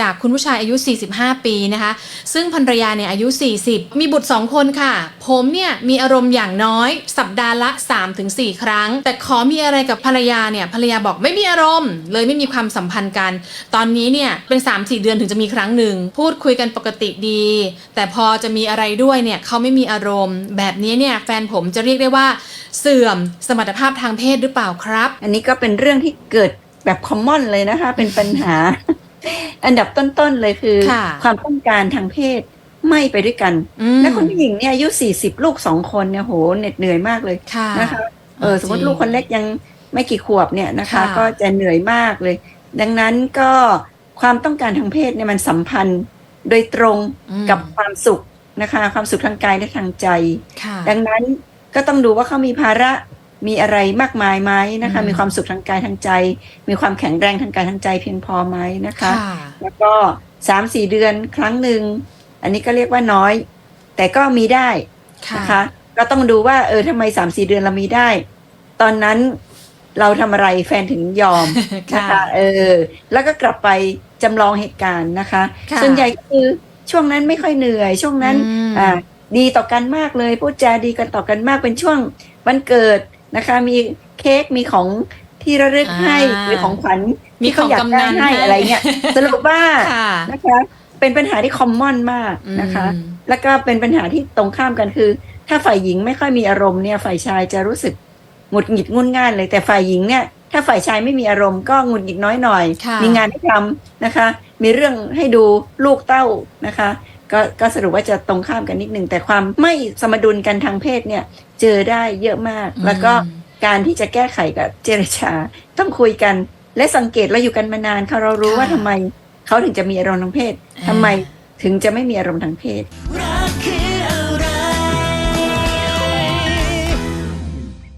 จากคุณผู้ชายอายุ 45 ปีนะคะ ซึ่งภรรยาเนี่ยอายุ 40 มีบุตร 2 คนค่ะ ผมเนี่ยมีอารมณ์อย่างน้อย สัปดาห์ละ 3-4 ครั้ง แต่ขอมีอะไรกับภรรยาเนี่ยภรรยาบอกไม่มีอารมณ์ เลยไม่มีความสัมพันธ์กัน ตอนนี้เนี่ยเป็น 3-4 เดือนถึงจะมีครั้งหนึ่ง พูดคุยกันปกติดี แต่พอจะมีอะไรด้วยเนี่ยเขาไม่มีอารมณ์ แบบนี้เนี่ยแฟนผมจะเรียกได้ว่าเสื่อมสมรรถภาพทางเพศหรือเปล่าครับ อันนี้ก็เป็นเรื่องที่เกิดแบบคอมมอนเลยนะคะเป็นปัญหา อันดับต้นๆเลยคือค่ะความต้องการทางเพศไม่ไปด้วยกันอืมและคุณผู้หญิงเนี่ยอายุ40ลูกสองคนเนี่ยโหเหน็ดเหนื่อยมากเลยค่ะนะคะเออจริงสมมติลูกคนเล็กยังไม่กี่ขวบเนี่ยนะคะค่ะก็จะเหนื่อยมากเลย ดังนั้นก็ความต้องการทางเพศเนี่ยมันสัมพันธ์โดยตรงอืมกับความสุขนะคะ ความสุขทางกายและทางใจค่ะดังนั้นก็ต้องดูว่าเขามีภาระ มีอะไรมากมายไหมนะคะอืมมีความสุขทางกายทางใจ มีความแข็งแรงทางกายทางใจเพียงพอไหมนะคะค่ะแล้วก็สามสี่เดือนครั้งหนึ่งอันนี้ก็เรียกว่าน้อย แต่ก็มีได้ค่ะนะคะ ก็ต้องดูว่าเออทำไมสามสี่เดือนเรามีได้ ตอนนั้นเราทำอะไรแฟนถึงยอมค่ะนะคะเออ แล้วก็กลับไปจำลองเหตุการณ์นะคะค่ะส่วนใหญ่ก็คือช่วงนั้นไม่ค่อยเหนื่อย ช่วงนั้นอืมอ่าดีต่อกันมากเลยพูดจาดีกันต่อกันมากเป็นช่วงวันเกิด นะคะ มีเค้กมีของที่ระลึกให้อ่าหรือของขวัญมีที่เขาอยากของได้กำนันให้ให้อะไรเงี้ยสรุปว่าค่ะนะคะ เป็นปัญหาที่คอมมอนมากนะคะอืมแล้วก็เป็นปัญหาที่ตรงข้ามกันคือ ถ้าฝ่ายหญิงไม่ค่อยมีอารมณ์เนี่ยฝ่ายชายจะรู้สึกหงุดหงิดงุนง่านเลยแต่ฝ่ายหญิงเนี่ยถ้าฝ่ายชายไม่มีอารมณ์ก็หงุดหงิดน้อยหน่อยค่ะมีงานให้ทำนะคะ มีเรื่องให้ดูลูกเต้านะคะ ก็ก็สรุปว่าจะตรงข้ามกันนิดหนึ่งแต่ความไม่สมดุลกันทางเพศเนี่ย เจอได้เยอะมาก แล้วก็การที่จะแก้ไขกับเจรจาต้องคุยกันและสังเกตเราอยู่กันมานานเขาเรารู้ค่ะว่าทำไมเขาถึงจะมีอารมณ์ทางเพศอ่าทำไมถึงจะไม่มีอารมณ์ทางเพศรักคืออะ